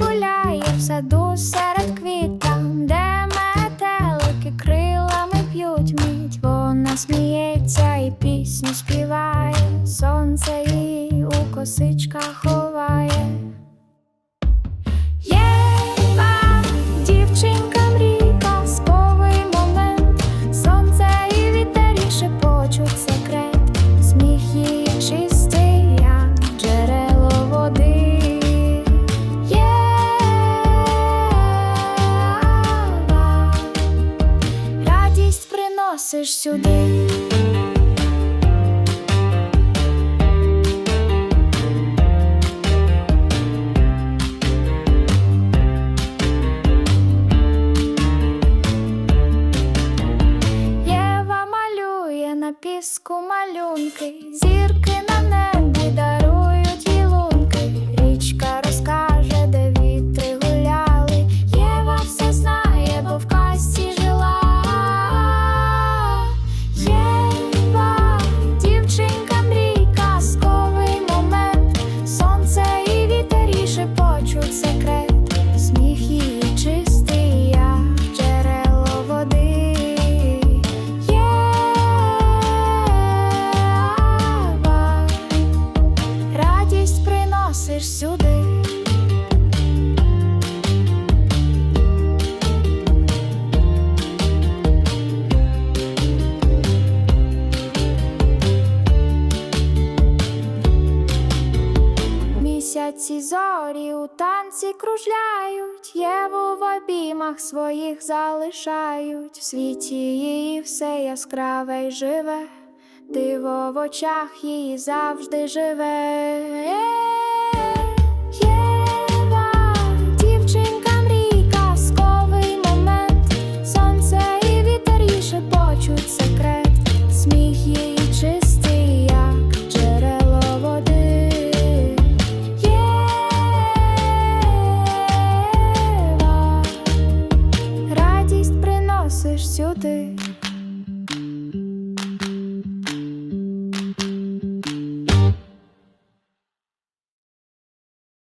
гуляє в саду серед квіт, де метелики крилами п'ють мідь, Вона сміється і пісню співає, сонце її у косичках ховає. приносиш сюди. Єва малює на піску малюнки, зірки сюди. Місяці зорі у танці кружляють, Єву в обіймах своїх залишають. В світі її все яскраве й живе, диво в очах її завжди живе. your day